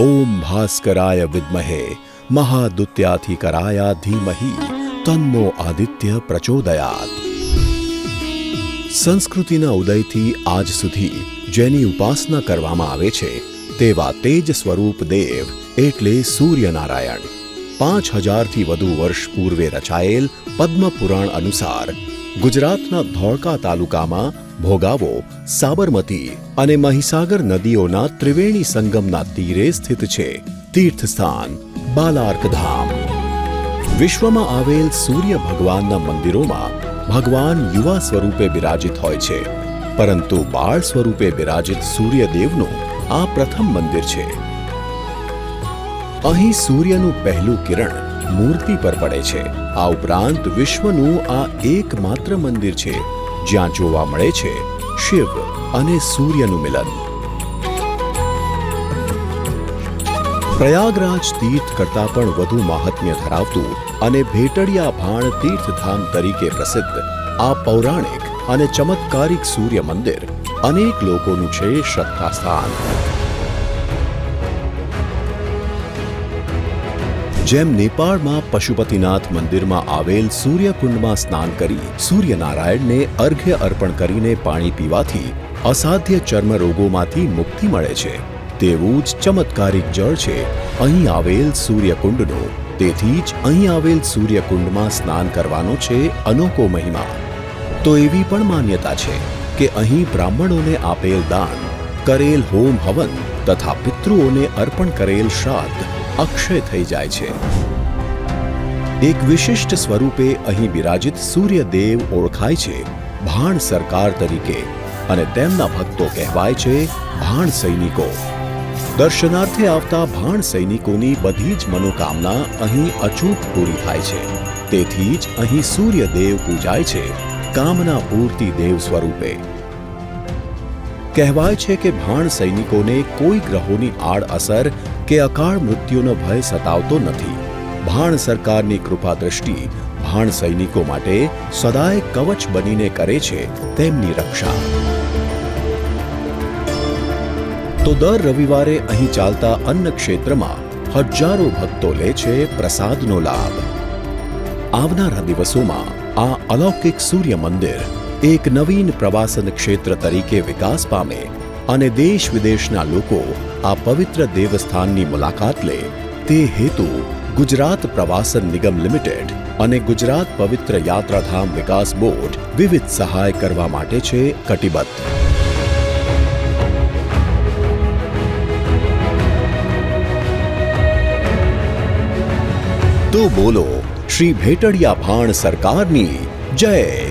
ઓમ ભાસ્કરાય વિદ્મહે, મહાદુત્યાધિકરાયા ધીમહી, તન્નો આદિત્ય પ્રચોદયાત. સંસ્કૃતિના ઉદયથી આજ સુધી જેની ઉપાસના કરવામાં આવે છે, તેવા તેજ સ્વરૂપ દેવ એટલે સૂર્યનારાયણ. પાંચ હજારથી વધુ વર્ષ પૂર્વે રચાયેલ પદ્મપુરાણ અનુસાર ગુજરાતના ધોળકા તાલુકામાં ભોગાવો, સાબરમતી અને મહીસાગર નદીઓના ત્રિવેણી સંગમના તીરે સ્થિત છે. તીર્થસ્થાન, બાલાર્કધામ. વિશ્વમાં આવેલ સૂર્ય ભગવાનના મંદિરોમાં ભગવાન યુવા સ્વરૂપે બિરાજિત હોય છે. પરંતુ બાળ સ્વરૂપે બિરાજિત સૂર્યદેવનું આ પ્રથમ મંદિર છે. અહીં સૂર્યનું પહેલું કિરણ મૂર્તિ પર પડે છે. આ ઉપરાંત વિશ્વનું આ એકમાત્ર મંદિર છે. જ્યાં જોવા મળે છે શિવ અને સૂર્યનું મિલન. પ્રયાગરાજ તીર્થ કરતાં પણ વધુ મહાત્મ્ય ધરાવતું અને ભેટડિયા ભાણ તીર્થધામ તરીકે પ્રસિદ્ધ, આ પૌરાણિક અને ચમત્કારિક સૂર્ય મંદિર અનેક લોકોનું છે શ્રદ્ધાસ્થાન. જેમ નેપાળમાં પશુપતિનાથ મંદિરમાં આવેલ સૂર્યકુંડમાં સ્નાન કરી સૂર્યનારાયણને અર્ઘ્ય અર્પણ કરીને પાણી પીવાથી અસાધ્ય ચર્મ રોગોમાંથી મુક્તિ મળે છે. તેવું જ ચમત્કારિક જળ છે અહીં આવેલ સૂર્યકુંડનું. તેથી જ અહીં આવેલ સૂર્યકુંડમાં સ્નાન કરવાનો છે અનોખો મહિમા. તો એવી પણ માન્યતા છે કે અહીં બ્રાહ્મણોને આપેલ દાન, કરેલ હોમ હવન તથા પિતૃઓને અર્પણ કરેલ શ્રાદ્ધ અક્ષય થઈ જાય છે. એક વિશિષ્ટ સ્વરૂપે અહીં બિરાજિત સૂર્યદેવ ઓળખાય છે ભાણ સરકાર તરીકે અને તેમના ભક્તો કહેવાય છે ભાણ સૈનિકો. દર્શનાર્થે આવતા ભાણ સૈનિકોની બધી જ મનોકામના અહીં અચૂક પૂરી થાય છે. તેથી જ અહીં સૂર્યદેવ પૂજાય છે. કામના પૂર્તિ દેવ સ્વરૂપે. કહેવાય છે કે ભાણ સૈનિકોને કોઈ ગ્રહોની આડ અસર કે અકાળ મૃત્યુનો ભય સતાવતો નથી. ભાણ સરકારની કૃપા દ્રષ્ટિ ભાણ સૈનિકો માટે સદાય કવચ બનીને કરે છે તેમની રક્ષા. તો દર રવિવારે અહીં ચાલતા અન્ન ક્ષેત્રમાં હજારો ભક્તો લે છે પ્રસાદનો લાભ. આવનારા દિવસોમાં આ અલૌકિક સૂર્ય મંદિર એક નવીન પ્રવાસન ક્ષેત્ર તરીકે વિકાસ પામે અને દેશ વિદેશના લોકો આ પવિત્ર દેવસ્થાનની મુલાકાત લે, તે હેતુ ગુજરાત પ્રવાસન નિગમ લિમિટેડ અને ગુજરાત પવિત્ર યાત્રાધામ વિકાસ બોર્ડ વિવિધ સહાય કરવા માટે છે કટિબદ્ધ. તો બોલો, શ્રી ભેટડિયા ભાણ સરકારની જય.